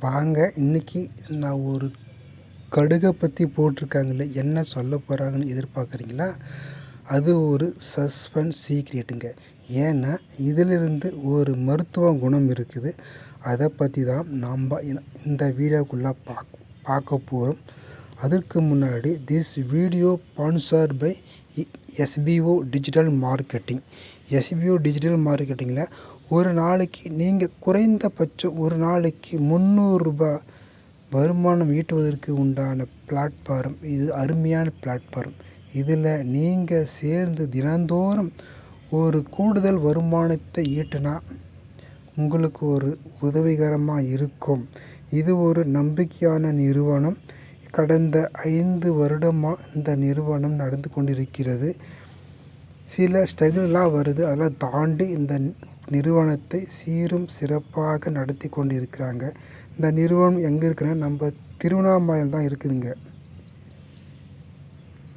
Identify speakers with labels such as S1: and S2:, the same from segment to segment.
S1: வாங்க இன்னைக்கு நான் ஒரு கடுகை பற்றி போட்டிருக்காங்களே என்ன சொல்ல போகிறாங்கன்னு எதிர்பார்க்குறீங்களா? அது ஒரு சஸ்பென்ஸ் சீக்ரெட்டுங்க ஏன்னா இதிலிருந்து ஒரு மருத்துவ குணம் இருக்குது. அதை பற்றி தான் நாம் இந்த வீடியோக்குள்ளே பார்க்க பார்க்க போகிறோம் அதற்கு முன்னாடி this video sponsor by SPO digital marketing SPO digital மார்க்கெட்டிங்கில் ஒரு நாளைக்கு நீங்கள் குறைந்தபட்சம் ஒரு நாளைக்கு முந்நூறுரூபா வருமானம் ஈட்டுவதற்கு உண்டான பிளாட்ஃபார்ம் இது அருமையான பிளாட்ஃபார்ம் இதில் நீங்கள் சேர்ந்து தினந்தோறும் ஒரு கூடுதல் வருமானத்தை ஈட்டினா உங்களுக்கு ஒரு உதவிகரமாக இருக்கும். இது ஒரு நம்பிக்கையான நிறுவனம். கடந்த ஐந்து வருடமாக இந்த நிறுவனம் நடந்து கொண்டிருக்கிறது. சில ஸ்ட்ரகிள்லாம் வருது. அதெல்லாம் தாண்டி இந்த நிறுவனத்தை சீரும் சிறப்பாக நடத்தி கொண்டு இருக்கிறாங்க இந்த நிறுவனம் எங்கே இருக்குன்னா நம்ம திருவண்ணாமலையில் தான் இருக்குதுங்க.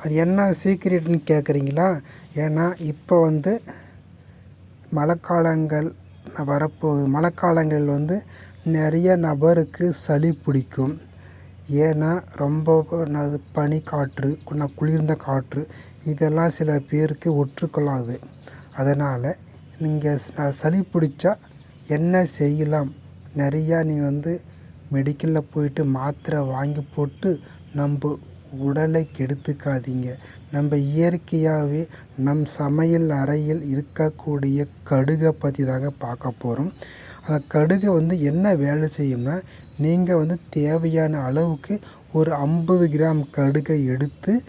S1: அது என்ன சீக்ரெட்னு கேட்குறீங்களா ஏன்னா இப்போ வந்து மழைக்காலங்கள் வரப்போகுது. மழைக்காலங்கள் வந்து நிறைய நபருக்கு சளி பிடிக்கும். ஏன்னா ரொம்ப அது பனி காற்று ந- குளிர்ந்த காற்று இதெல்லாம் சில பேருக்கு ஒற்றுக்கொள்ளாது அதனால் நீங்கள் சளி பிடிச்சா என்ன செய்யலாம்? நிறையா நீங்கள் வந்து மெடிக்கலில் போயிட்டு மாத்திரை வாங்கி போட்டு நம்ம உடலை கெடுத்துக்காதீங்க. நம்ம இயற்கையாகவே நம் சமையல் அறையில் இருக்கக்கூடிய கடுகை பற்றி தாங்க பார்க்க போகிறோம் அந்த கடுகை வந்து என்ன வேலை செய்யும்னா நீங்கள் வந்து தேவையான அளவுக்கு ஒரு ஐம்பது கிராம் கடுகை எடுத்து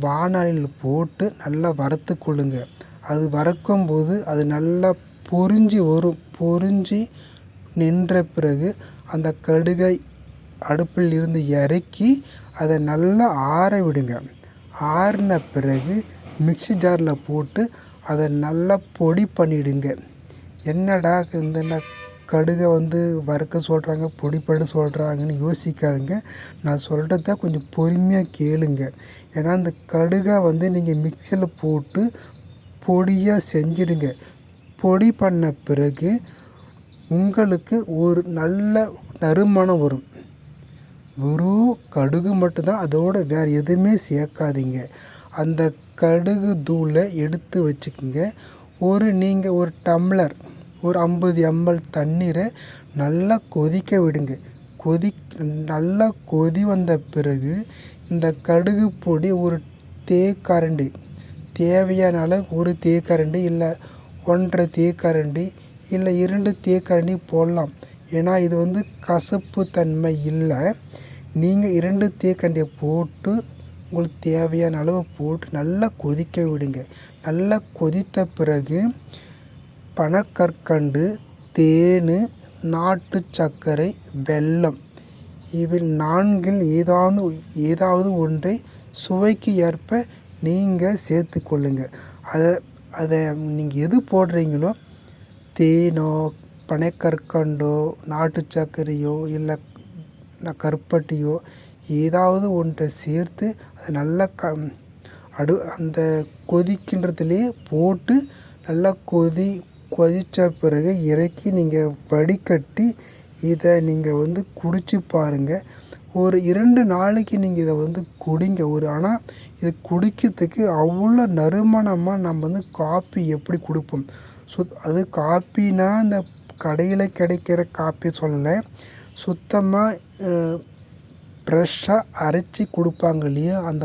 S1: வாணலியில் போட்டு நல்லா வறுத்து கொள்ளுங்க. அது வறுக்கும்போது அது நல்லா பொறிஞ்சி வரும். பொறிஞ்சி நின்ற பிறகு அந்த கடுகை அடுப்பில் இருந்து இறக்கி அதை நல்லா ஆற விடுங்க. ஆறின பிறகு மிக்ஸி ஜாரில் போட்டு அதை நல்லா பொடி பண்ணிவிடுங்க என்னடா இந்த கடுகை வந்து வறுக்க சொல்கிறாங்க பொடி பண்ண சொல்கிறாங்கன்னு யோசிக்காதுங்க. நான் சொல்கிறத கொஞ்சம் பொறுமையாக கேளுங்க. ஏன்னா அந்த கடுகை வந்து நீங்கள் மிக்சியில் போட்டு பொடியாக செஞ்சிடுங்க. பொடி பண்ண பிறகு உங்களுக்கு ஒரு நல்ல நறுமணம் வரும். வெறும் கடுகு மட்டும்தான் அதோட வேறு எதுவுமே சேர்க்காதீங்க. அந்த கடுகு தூளை எடுத்து வச்சுக்கோங்க. ஒரு நீங்கள் ஒரு டம்ளர் ஒரு ஐம்பது எம்எல் தண்ணீரை நல்லா கொதிக்க விடுங்க. கொதி நல்லா கொதி வந்த பிறகு இந்த கடுகு பொடி ஒரு தேக்கரண்டி தேவையான அளவு ஒரு தேக்கரண்டி இல்லை ஒன்றரை தேக்கரண்டி இல்லை இரண்டு தேக்கரண்டி போடலாம். ஏன்னா இது வந்து கசப்பு தன்மை இல்லை. நீங்கள் இரண்டு தேக்கண்டியை போட்டு உங்களுக்கு தேவையான அளவு போட்டு நல்லா கொதிக்க விடுங்க. நல்லா கொதித்த பிறகு பனக்கற்கண்டு தேன் நாட்டு சர்க்கரை வெல்லம் இவில் நான்கில் ஏதாவது ஏதாவது ஒன்றை சுவைக்கு ஏற்ப நீங்கள் சேர்த்து கொள்ளுங்கள் அதை அதை நீங்கள் எது போடுறீங்களோ தேனோ பனைக்கற்கண்டோ நாட்டு சர்க்கரையோ இல்லை கருப்பட்டியோ ஏதாவது ஒன்றை சேர்த்து அதை நல்லா க அடு அந்த கொதிக்கின்றதுலேயே போட்டு நல்லா கொதி கொதித்த பிறகு இறக்கி நீங்கள் வடிகட்டி இதை நீங்கள் வந்து குடிச்சு பாருங்கள் ஒரு இரண்டு நாளைக்கு நீங்கள் இதை வந்து குடிங்க. ஒரு ஆனால் இது குடிக்கிறதுக்கு அவ்வளோ நறுமணமாக நம்ம வந்து காப்பி எப்படி கொடுப்போம்? சுத் அது காப்பினா இந்த கடையில் கிடைக்கிற காப்பி சொல்லலை சுத்தமாக ஃப்ரெஷ்ஷாக அரைச்சி கொடுப்பாங்க இல்லையா? அந்த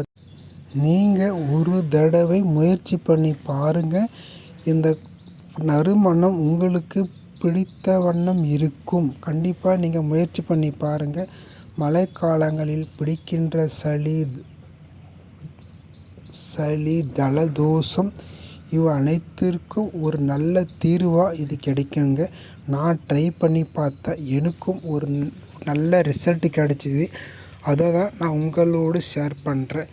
S1: நீங்கள் ஒரு தடவை முயற்சி பண்ணி பாருங்கள் இந்த நறுமணம் உங்களுக்கு பிடித்த வண்ணம் இருக்கும். கண்டிப்பாக நீங்கள் முயற்சி பண்ணி பாருங்கள் மழைக்காலங்களில் பிடிக்கின்ற சளி சளி தலதோஷம் இவை அனைத்திற்கும் ஒரு நல்ல தீர்வாக இது கிடைக்குங்க. நான் ட்ரை பண்ணி பார்த்தேன் எனக்கும் ஒரு நல்ல ரிசல்ட் கிடச்சிது. அதை தான் நான் உங்களோடு ஷேர் பண்ணுறேன்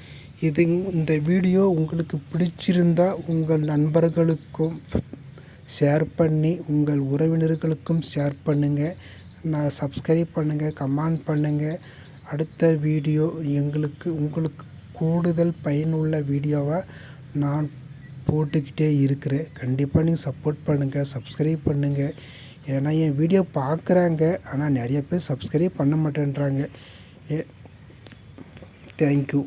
S1: இது இந்த வீடியோ உங்களுக்கு பிடிச்சிருந்தா உங்கள் நண்பர்களுக்கும் ஷேர் பண்ணி உங்கள் உறவினர்களுக்கும் ஷேர் பண்ணுங்கள் நான் சப்ஸ்கிரைப் பண்ணுங்கள் கமெண்ட் பண்ணுங்கள் அடுத்த வீடியோ எங்களுக்கு உங்களுக்கு கூடுதல் பயனுள்ள வீடியோவாக நான் போட்டுக்கிட்டே இருக்கிறேன். கண்டிப்பாக நீங்கள் சப்போர்ட் பண்ணுங்கள் சப்ஸ்கிரைப் பண்ணுங்கள் ஏன்னா என் வீடியோ பார்க்குறாங்க ஆனால் நிறைய பேர் சப்ஸ்கிரைப் பண்ண மாட்டேன்றாங்க. ஏ தேங்க்யூ